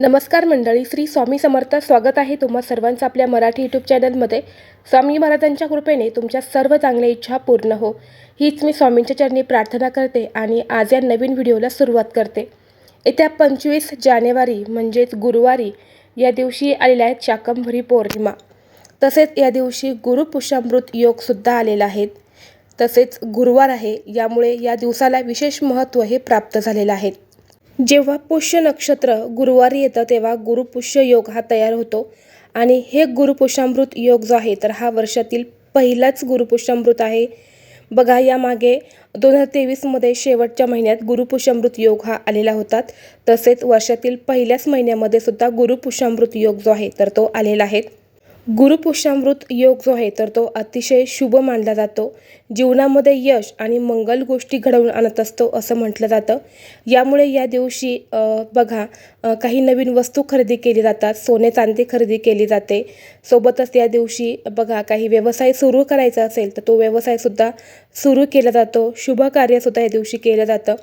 नमस्कार मंडळी श्री स्वामी समर्थ स्वागत आहे तुम्हा सर्वांचं आपल्या मराठी यूट्यूब चॅनलमध्ये स्वामी महाराजांच्या कृपेने तुमच्या सर्व चांगल्या इच्छा पूर्ण हो. हीच मी स्वामींच्या चरणी प्रार्थना करते आणि आज या नवीन व्हिडिओला सुरुवात करते. येत्या पंचवीस जानेवारी म्हणजेच गुरुवारी या दिवशी आलेल्या आहेत शाकंभरी पौर्णिमा. तसेच या दिवशी गुरुपुष्यामृत योगसुद्धा आलेला आहेत तसेच गुरुवार आहे यामुळे या दिवसाला विशेष महत्त्व हे प्राप्त झालेलं आहे. जेव्हा पुष्य नक्षत्र गुरुवारी येतं तेव्हा गुरुपुष्य योग हा तयार होतो. आणि हे गुरुपुष्यामृत योग जो आहे तर हा वर्षातील पहिलाच गुरुपुष्यामृत आहे. बघा यामागे दोन हजार तेवीसमध्ये शेवटच्या महिन्यात गुरुपुष्यामृत योग हा आलेला होता. तसेच वर्षातील पहिल्याच महिन्यामध्ये सुद्धा गुरुपुष्यामृत योग जो आहे तर तो आलेला आहे. गुरुपुष्यामृत योग जो आहे तर तो अतिशय शुभ मानला जातो. जीवनामध्ये यश आणि मंगल गोष्टी घडवून आणत असतो असं म्हटलं जातं. यामुळे या दिवशी बघा काही नवीन वस्तू खरेदी केली जातात सोने चांदी खरेदी केली जाते. सोबतच या दिवशी बघा काही व्यवसाय सुरू करायचा असेल तर तो व्यवसायसुद्धा सुरू केला जातो. शुभ कार्यसुद्धा या दिवशी केलं जातं.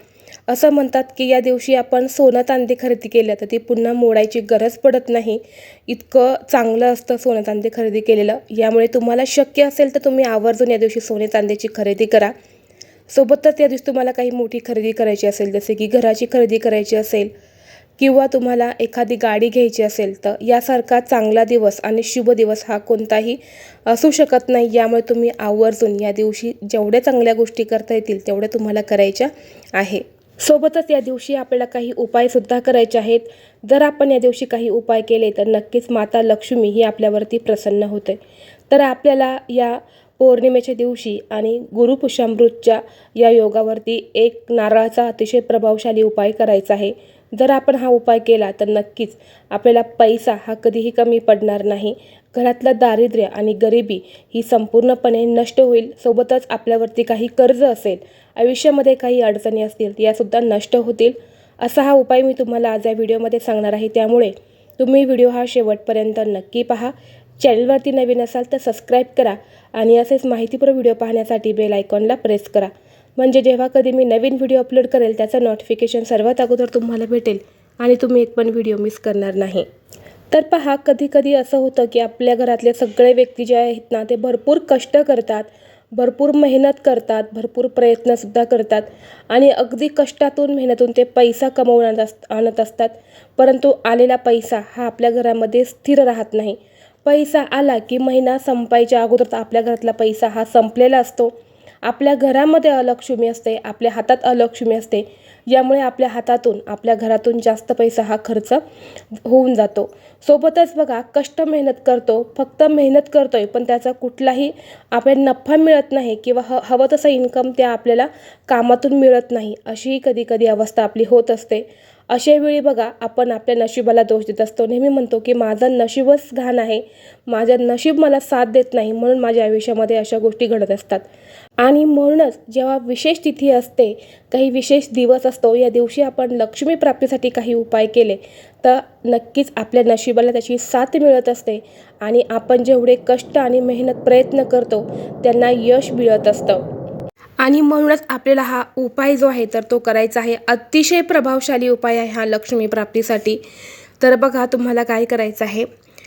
असं म्हणतात की या दिवशी आपण सोनं चांदी खरेदी केलं तर ती पुन्हा मोडायची गरज पडत नाही. इतकं चांगलं असतं सोनं चांदी खरेदी केलेलं. यामुळे तुम्हाला शक्य असेल तर तुम्ही आवर्जून या दिवशी सोने चांदीची खरेदी करा. सोबतच या दिवशी तुम्हाला काही मोठी खरेदी करायची असेल जसे की घराची खरेदी करायची असेल किंवा तुम्हाला एखादी गाडी घ्यायची असेल तर यासारखा चांगला दिवस आणि शुभ दिवस हा कोणताही असू शकत नाही. यामुळे तुम्ही आवर्जून या दिवशी जेवढ्या चांगल्या गोष्टी करता येतील तेवढ्या तुम्हाला करायच्या आहे. सोबतच या दिवशी आपल्याला काही उपायसुद्धा करायचे आहेत. जर आपण या दिवशी काही उपाय केले तर नक्कीच माता लक्ष्मी ही आपल्यावरती प्रसन्न होते. तर आपल्याला या पौर्णिमेच्या दिवशी आणि गुरुपुष्यामृतच्या या योगावरती एक नारळाचा अतिशय प्रभावशाली उपाय करायचा आहे. जर आपण हा उपाय केला तर नक्कीच आपल्याला पैसा हा कधीही कमी पडणार नाही. घरातलं दारिद्र्य आणि गरिबी ही संपूर्णपणे नष्ट होईल. सोबतच आपल्यावरती काही कर्ज असेल आयुष्यामध्ये काही अडचणी असतील यासुद्धा नष्ट होतील. असा हा उपाय मी तुम्हाला आज या व्हिडिओमध्ये सांगणार आहे. त्यामुळे तुम्ही व्हिडिओ हा शेवटपर्यंत नक्की पहा. चॅनलवरती नवीन असाल तर सबस्क्राईब करा आणि असेच माहितीपूर्ण व्हिडिओ पाहण्यासाठी बेल आयकॉनला प्रेस करा. म्हणजे जेव्हा कधी मी नवीन व्हिडिओ अपलोड करेल त्याचं नोटिफिकेशन सर्वात अगोदर तुम्हाला भेटेल आणि तुम्ही एक पण व्हिडिओ मिस करणार नाही. तर पहा कधी कधी असं होतं की आपल्या घरातले सगळे व्यक्ती जे आहेत ना ते भरपूर कष्ट करतात भरपूर मेहनत करतात भरपूर प्रयत्नसुद्धा करतात आणि अगदी कष्टातून मेहनतून ते पैसा कमवण्यात अस आणत असतात. परंतु आलेला पैसा हा आपल्या घरामध्ये स्थिर राहत नाही. पैसा आला की महिना संपायच्या अगोदर आपल्या घरातला पैसा हा संपलेला असतो. आपल्या घरामध्ये अलक्ष्मी असते आपल्या हातात अलक्ष्मी असते. यामुळे आपल्या हातातून आपल्या घरातून जास्त पैसा हा खर्च होऊन जातो. सोबतच बघा कष्ट मेहनत करतो फक्त मेहनत करतोय पण त्याचा कुठलाही आपल्याला नफा मिळत नाही किंवा ह हवं तसं इन्कम त्या आपल्याला कामातून मिळत नाही अशीही कधी कधी अवस्था आपली होत असते. अशा वेळी बघा आपण आपल्या नशिबाला दोष देत असतो. नेहमी म्हणतो की माझं नशीबच घाण आहे. माझं नशीब मला साथ देत नाही. म्हणून माझ्या आयुष्यामध्ये अशा गोष्टी घडत असतात. आणि म्हणूनच जेव्हा विशेष तिथी असते काही विशेष दिवस असतात असतो. या दिवशी आपण लक्ष्मी प्राप्तीसाठी काही उपाय केले तर नक्कीच आपल्या नशिबाला त्याची साथ मिळत असते आणि आपण जेवढे कष्ट आणि मेहनत प्रयत्न करतो त्यांना यश मिळत असतं. आणि म्हणूनच आपल्याला हा उपाय जो आहे तर तो करायचा आहे. अतिशय प्रभावशाली उपाय आहे हा लक्ष्मी प्राप्तीसाठी. तर बघा तुम्हाला काय करायचं आहे?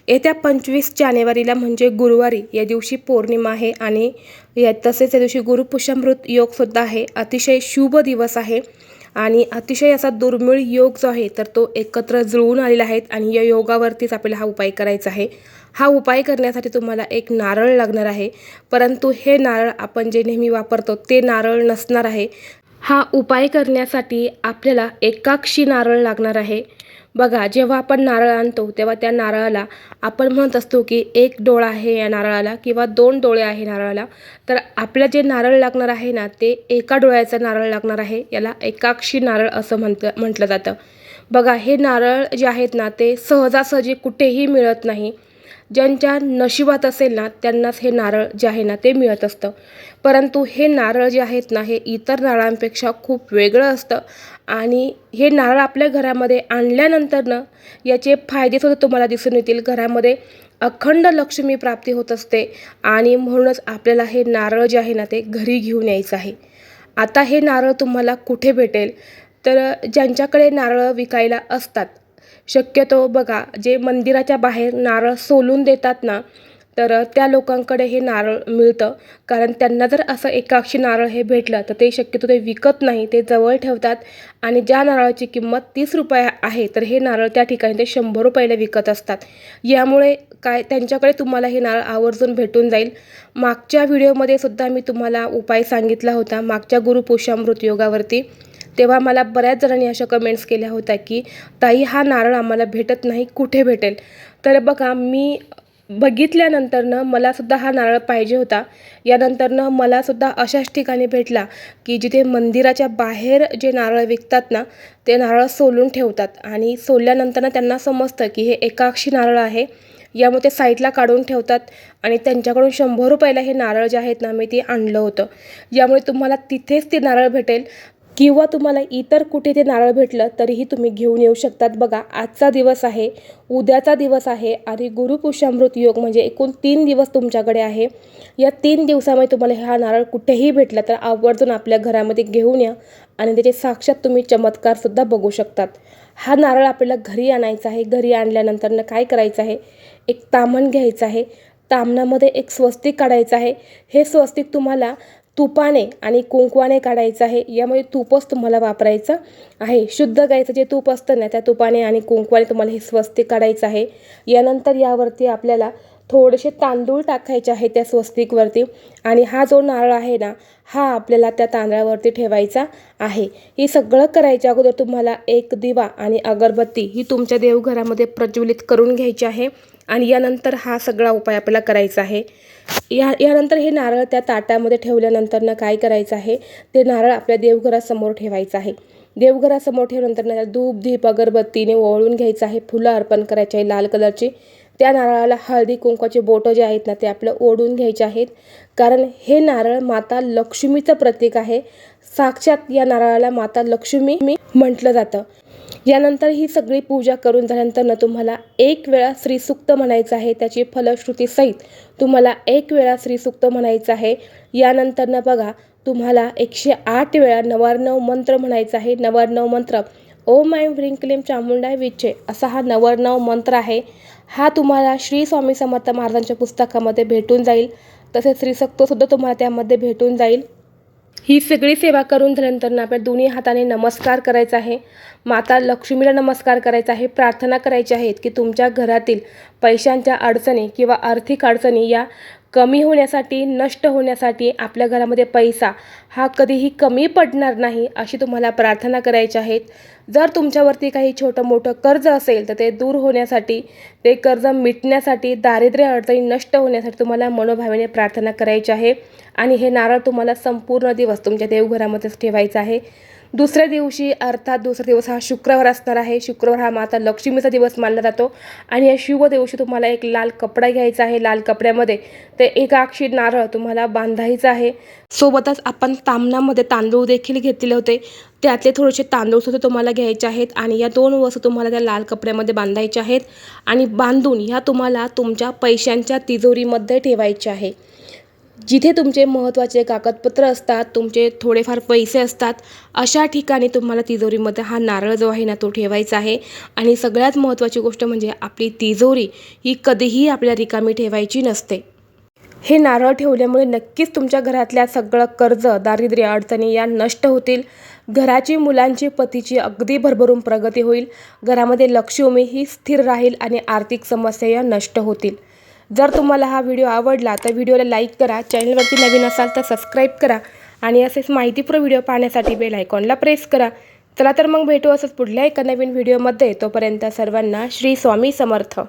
येत्या पंचवीस जानेवारीला म्हणजे गुरुवारी या दिवशी पौर्णिमा आहे आणि या तसेच या दिवशी गुरुपुष्यामृत योगसुद्धा आहे. अतिशय शुभ दिवस आहे. आणि अतिशय असा दुर्मिळ योग जो आहे तर तो एकत्र जुळून आलेला आहे आणि या योगावरतीच आपल्याला हा उपाय करायचा आहे. हा उपाय करण्यासाठी तुम्हाला एक नारळ लागणार आहे. परंतु हे नारळ आपण जे नेहमी वापरतो ते नारळ नसणार आहे. हा उपाय करण्यासाठी आपल्याला एकाक्षी नारळ लागणार आहे. बघा जेव्हा आपण नारळ आणतो तेव्हा त्या नारळाला आपण म्हणत असतो की एक डोळा आहे या नारळाला किंवा दोन डोळे आहे नारळाला. तर आपलं जे नारळ लागणार आहे ना ते एका डोळ्याचं नारळ लागणार आहे. याला एकाक्षी नारळ असं म्हणतं म्हटलं जातं. बघा हे नारळ जे आहेत ना ते सहजासहजी कुठेही मिळत नाही. ज्यांच्या नशिबात असेल ना त्यांनाच हे नारळ जे आहे ना ते मिळत असतं. परंतु हे नारळ जे आहेत ना हे इतर नारळांपेक्षा खूप वेगळं असतं. आणि हे नारळ आपल्या घरामध्ये आणल्यानंतरनं याचे फायदेसुद्धा तुम्हाला दिसून येतील. घरामध्ये अखंड लक्ष्मी प्राप्ती होत असते आणि म्हणूनच आपल्याला हे नारळ जे आहे ना ते घरी घेऊन यायचं आहे. आता हे नारळ तुम्हाला कुठे भेटेल? तर ज्यांच्याकडे नारळ विकायला असतात शक्यतो बघा जे मंदिराच्या बाहेर नारळ सोलून देतात ना तर त्या लोकांकडे हे नारळ मिळतं. कारण त्यांना जर असं एकाक्षी नारळ हे भेटलं तर ते शक्यतो ते विकत नाही ते जवळ ठेवतात. आणि ज्या नारळाची किंमत तीस रुपये आहे तर हे नारळ त्या ठिकाणी ते शंभर रुपयाला विकत असतात. यामुळे काय त्यांच्याकडे तुम्हाला हे नारळ आवर्जून भेटून जाईल. मागच्या व्हिडिओमध्ये सुद्धा मी तुम्हाला उपाय सांगितला होता मागच्या गुरुपोषामृत योगावरती. तेव्हा मला बऱ्याच जणांनी अशा कमेंट्स केल्या होत्या की ताई हा नारळ आम्हाला भेटत नाही कुठे भेटेल? तर बघा मी बघितल्यानंतरनं मलासुद्धा हा नारळ पाहिजे होता. यानंतरनं मलासुद्धा अशाच ठिकाणी भेटला की जिथे मंदिराच्या बाहेर जे नारळ विकतात ना ते नारळ सोलून ठेवतात. आणि सोलल्यानंतरनं त्यांना समजतं की हे एकाक्षी नारळ आहे. यामुळे ते साईडला काढून ठेवतात आणि त्यांच्याकडून शंभर रुपयाला हे नारळ जे आहेत ना मी ते आणलं होतं. यामुळे तुम्हाला तिथेच ते नारळ भेटेल. किंवा तुम्हाला इतर कुठे ते नारळ भेटलं तरीही तुम्ही घेऊन येऊ शकतात. बघा आजचा दिवस आहे उद्याचा दिवस आहे आणि गुरुपुषामृत योग म्हणजे एकूण तीन दिवस तुमच्याकडे आहे. या तीन दिवसामध्ये तुम्हाला हा नारळ कुठेही भेटला तर आवर्जून आपल्या घरामध्ये घेऊन या आणि त्याचे साक्षात तुम्ही चमत्कारसुद्धा बघू शकतात. हा नारळ आपल्याला घरी आणायचा आहे. घरी आणल्यानंतरनं काय करायचं आहे? एक तामण घ्यायचं आहे. तामणामध्ये एक स्वस्तिक काढायचं आहे. हे स्वस्तिक तुम्हाला तुपाने आणि कुंकवाने काढायचं आहे. यामध्ये तूपच तुम्हाला वापरायचं आहे. शुद्ध गाईचं जे तूप असतं ना त्या तुपाने आणि कुंकवाने तुम्हाला हे स्वस्तिक काढायचं आहे. यानंतर यावरती आपल्याला थोडेसे तांदूळ टाकायचे आहे त्या स्वस्तिकवरती. आणि हा जो नारळ आहे ना हा आपल्याला त्या तांदळावरती ठेवायचा आहे. हे सगळं करायच्या अगोदर तुम्हाला एक दिवा आणि अगरबत्ती ही तुमच्या देवघरामध्ये प्रज्वलित करून घ्यायची आहे. आणि यानंतर हा सगळा उपाय आपल्याला करायचा आहे. या यानंतर हे नारळ त्या ताटामध्ये ठेवल्यानंतरनं काय करायचं आहे? ते नारळ आपल्या देवघरासमोर ठेवायचं आहे. देवघरासमोर ठेवल्यानंतर त्याला धूप धीप अगरबत्तीने ओळून घ्यायचं आहे. फुलं अर्पण करायची आहे लाल कलरची. त्या नारळाला हळदी कुंकवाचे बोटं जे आहेत ना ते आपलं ओढून घ्यायचे आहेत. कारण हे नारळ माता लक्ष्मीचं प्रतीक आहे. साक्षात या नारळाला माता लक्ष्मी मी म्हटलं जातं. यानंतर ही सगळी पूजा करून झाल्यानंतर ना तुम्हाला एक वेळा श्रीसुक्त म्हणायचं आहे. त्याची फलश्रुतीसहित तुम्हाला एक वेळा श्रीसुक्त म्हणायचं आहे. यानंतरनं बघा तुम्हाला एकशे आठ वेळा नवार्णव मंत्र म्हणायचा आहे. नवार्णव मंत्र ओम ऐं ह्रीं चामुंडाय विच्छे असा हा नवरनव मंत्र आहे. हा तुम्हाला श्री स्वामी समर्थ महाराजांच्या पुस्तकामध्ये भेटून जाईल. तसेच श्रीसक्तसुद्धा तुम्हाला त्यामध्ये भेटून जाईल. ही सगळी सेवा करून झाल्यानंतर ना आपल्या दोन्ही हाताने नमस्कार करायचा आहे. माता लक्ष्मीला नमस्कार करायचा आहे. प्रार्थना करायची आहेत की तुमच्या घरातील पैशांच्या अडचणी किंवा आर्थिक अडचणी या कमी होण्यासाठी नष्ट होण्यासाठी आपल्या घरामध्ये पैसा हा कधीही कमी पडणार नाही अशी तुम्हाला प्रार्थना करायची आहेत जर तुमच्यावरती काही छोटं मोठं कर्ज असेल तर ते दूर होण्यासाठी ते कर्ज मिटण्यासाठी दारिद्र्य अडचणी नष्ट होण्यासाठी तुम्हाला मनोभावेने प्रार्थना करायची आहे. आणि हे नारळ तुम्हाला संपूर्ण दिवस तुमच्या देवघरामध्येच ठेवायचं आहे. दुसऱ्या दिवशी अर्थात दुसरा दिवस हा शुक्रवार असणार आहे. शुक्रवार हा माता लक्ष्मीचा दिवस मानला जातो. आणि या शुभ दिवशी तुम्हाला एक लाल कपडा घ्यायचा आहे. लाल कपड्यामध्ये ते एकाक्षी नारळ तुम्हाला बांधायचं आहे. सोबतच आपण तामणामध्ये तांदूळ देखील घेतलेले होते. त्यातले थोडेसे तांदूळ सुद्धा तुम्हाला घ्यायचे आहेत आणि या दोन वस्तू तुम्हाला त्या लाल कपड्यामध्ये बांधायच्या आहेत आणि बांधून ह्या तुम्हाला तुमच्या पैशांच्या तिजोरीमध्ये ठेवायच्या आहे. जिथे तुमचे महत्त्वाचे कागदपत्र असतात तुमचे थोडेफार पैसे असतात अशा ठिकाणी तुम्हाला तिजोरीमध्ये हा नारळ जो आहे ना तो ठेवायचा आहे. आणि सगळ्यात महत्त्वाची गोष्ट म्हणजे आपली तिजोरी ही कधीही आपल्या रिकामी ठेवायची नसते. हे नारळ ठेवल्यामुळे नक्कीच तुमच्या घरातल्या सगळं कर्ज दारिद्र्य अडचणी या नष्ट होतील. घराची मुलांची पतीची अगदी भरभरून प्रगती होईल. घरामध्ये लक्ष्मी ही स्थिर राहील आणि आर्थिक समस्या या नष्ट होतील. जर तुम्हाला हा व्हिडिओ आवडला तर व्हिडिओला लाईक करा चॅनलवरती नवीन असाल तर सबस्क्राईब करा आणि असेच माहितीपूर्ण व्हिडिओ पाहण्यासाठी बेल आयकॉनला प्रेस करा. चला तर मग भेटू असंच पुढल्या एका नवीन व्हिडिओमध्ये. तोपर्यंत सर्वांना श्री स्वामी समर्थ.